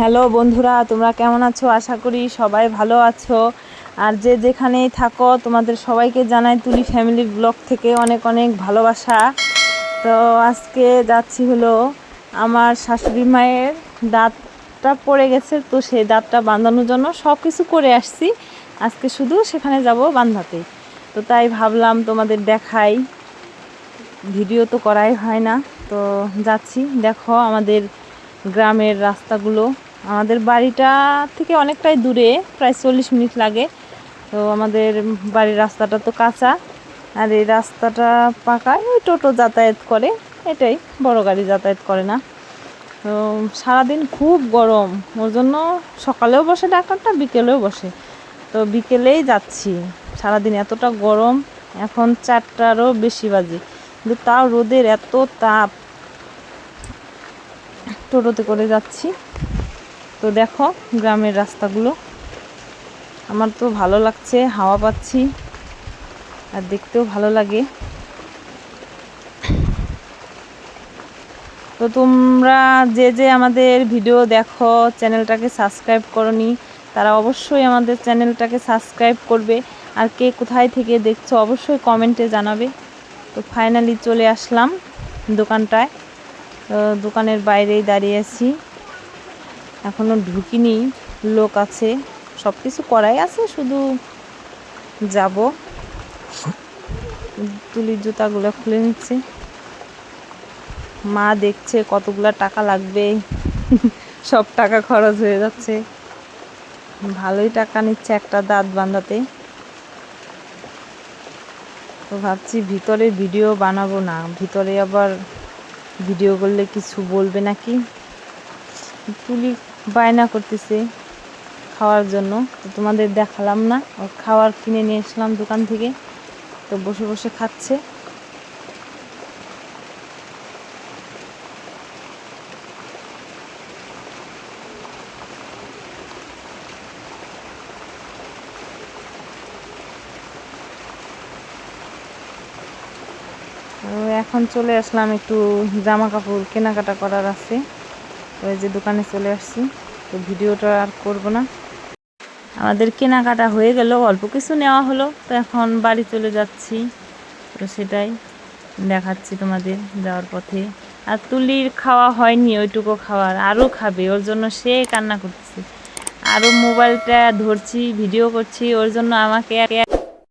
Hello বন্ধুরা, তোমরা কেমন আছো? আশা করি সবাই ভালো আছো। আর যে যেখানেই থাকো, তোমাদের সবাইকে জানাই তুলি ফ্যামিলির ব্লগ থেকে অনেক অনেক ভালোবাসা। তো আজকে যাচ্ছি হলো আমার শাশুড়ি মায়ের দাঁতটা পড়ে গেছে, তো সেই দাঁতটা বাঁধানোর জন্য সব কিছু করে আসছি। আজকে শুধু সেখানে যাব বান্ধাতে তো তাই ভাবলাম তোমাদের দেখাই। ভিডিও তো করাই হয় না। তো যাচ্ছি। দেখো আমাদের গ্রামের রাস্তাগুলো। আমাদের বাড়িটা থেকে অনেকটাই দূরে, প্রায় চল্লিশ মিনিট লাগে। তো আমাদের বাড়ির রাস্তাটা তো কাঁচা। আর এই রাস্তাটা পাকায় ওই টোটো যাতায়াত করে, এটাই। বড় গাড়ি যাতায়াত করে না। তো সারাদিন খুব গরম। ওর জন্য সকালেও বসে ডাক্তারটা, বিকেলেও বসে। তো বিকেলেই যাচ্ছি। সারাদিন এতটা গরম, এখন চারটারও বেশি বাজে। কিন্তু তাও রোদের এত তাপ। টোটোতে করে যাচ্ছি। তো দেখো গ্রামের রাস্তাগুলো। আমার তো ভালো লাগছে, হাওয়া পাচ্ছি, আর দেখতেও ভালো লাগে। তো তোমরা যে যে আমাদের ভিডিও দেখো, চ্যানেলটাকে সাবস্ক্রাইব করনি, তারা অবশ্যই আমাদের চ্যানেলটাকে সাবস্ক্রাইব করবে। আর কে কোথায় থেকে দেখছ, অবশ্যই কমেন্টে জানাবে। তো ফাইনালি চলে আসলাম দোকানটায়। তো দোকানের বাইরেই দাঁড়িয়ে আছি। এখনও ঢুকিনি, লোক আছে সব কিছু করাই আছে, শুধু যাব। তুলির জুতাগুলো খুলে নিচ্ছে। মা দেখছে কতগুলো টাকা লাগবে, সব টাকা খরচ হয়ে যাচ্ছে। ভালোই টাকা নিচ্ছে একটা দাঁত বাঁধাতে। তো ভাবছি ভিতরে ভিডিও বানাবো না, ভিতরে আবার ভিডিও করলে কিছু বলবে নাকি? তুলি বায়না করতেছে খাওয়ার জন্য। তো তোমাদের দেখালাম না ও খাওয়ার কিনে নিয়ে এসলাম দোকান থেকে। তো বসে বসে খাচ্ছে। এখন চলে আসলাম একটু জামা কাপড় কেনাকাটা করার আছে। ওই যে দোকানে চলে আসছি। তো ভিডিওটা আর করব না। আমাদের কেনাকাটা হয়ে গেল, অল্প কিছু নেওয়া হলো। তো এখন বাড়ি চলে যাচ্ছি। তো সেটাই দেখাচ্ছি তোমাদের যাওয়ার পথে। আর তুলির খাওয়া হয়নি, ওইটুকু খাওয়ার। আরও খাবে, ওর জন্য সে কান্না করছে। আরও মোবাইলটা ধরছি, ভিডিও করছি, ওর জন্য আমাকে